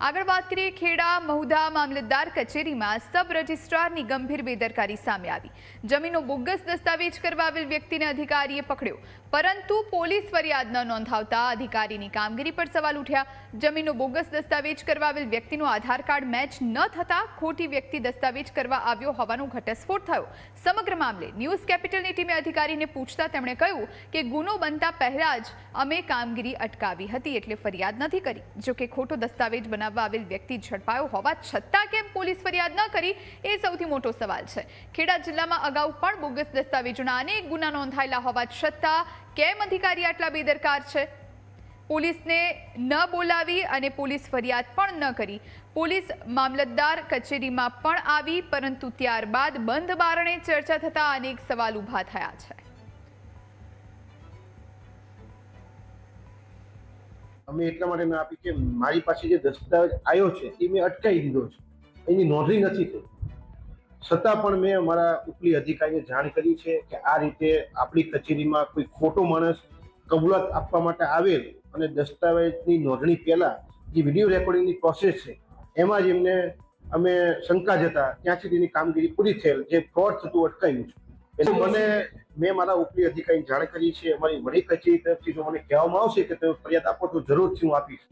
આગળ વાત કરીએ ખેડા, મહુધા મામલતદાર કચેરીમાં સબ રજિસ્ટ્રારની ગંભીર બેદરકારી સામે આવી. જમીનો બોગસ દસ્તાવેજ કરવા આવેલ વ્યક્તિને અધિકારીએ પકડ્યો. પરંતુ પોલીસ ફરિયાદ ન નોંધાવતા અધિકારીની કામગીરી પર સવાલ ઉઠ્યા. જમીનો બોગસ દસ્તાવેજ કરવા આવેલ વ્યક્તિનું આધાર કાર્ડ મેચ ન થતાં ખોટી વ્યક્તિ દસ્તાવેજ કરવા આવ્યો હોવાનો ઘટસ્ફોટ થયો. સમગ્ર મામલે ન્યૂઝ કેપિટલની ટીમે અધિકારીને પૂછતા તેમણે કહ્યું કે ગુનો બનતા પહેલા જ અમે કામગીરી અટકાવી હતી એટલે ફરિયાદ નથી કરી. જોકે ખોટો દસ્તાવેજ બનાવવા આવેલ વ્યક્તિ ઝડપાયો હોવા છતાં કેમ પોલીસ ફરિયાદ ન કરી, એ સૌથી મોટો સવાલ છે. ખેડા જિલ્લામાં અગાઉ પણ બોગસ દસ્તાવેજોના અનેક ગુના નોંધાયેલા હોવા છતાં કેમ અધિકારી આટલા બેદરકાર છે? પોલીસને ન બોલાવી અને પોલીસ ફરિયાદ પણ ન કરી. પોલીસ મામલતદાર કચેરીમાં પણ આવી, પરંતુ ત્યારબાદ બંધ બારણે ચર્ચા થતા અનેક સવાલ ઊભા થયા છે. અમે એટલા માટે ના આપી કે મારી પાસે જે દસ્તાવેજ આવ્યો છે એ મેં અટકાવી દીધો છે. એની નોંધણી નથી થઈ. છતાં પણ મેં અમારા ઉપલી અધિકારીને જાણ કરી છે કે આ રીતે આપણી કચેરીમાં કોઈ ખોટો માણસ કબૂલાત આપવા માટે આવેલ અને દસ્તાવેજની નોંધણી પહેલાં જે વીડિયો રેકોર્ડિંગની પ્રોસેસ છે એમાં જ એમને અમે શંકા જતા ત્યાંથી તેની કામગીરી પૂરી થયેલ. જે ફ્રોડ થતું અટકાયું છે. એટલે મને મેં મારા ઉપરી અધિકારીને જાણ કરી છે, અમારી વડી કચેરી તરફથી જો મને કહેવામાં આવશે કે તમે ફરિયાદ આપો તો જરૂરથી હું આપીશ.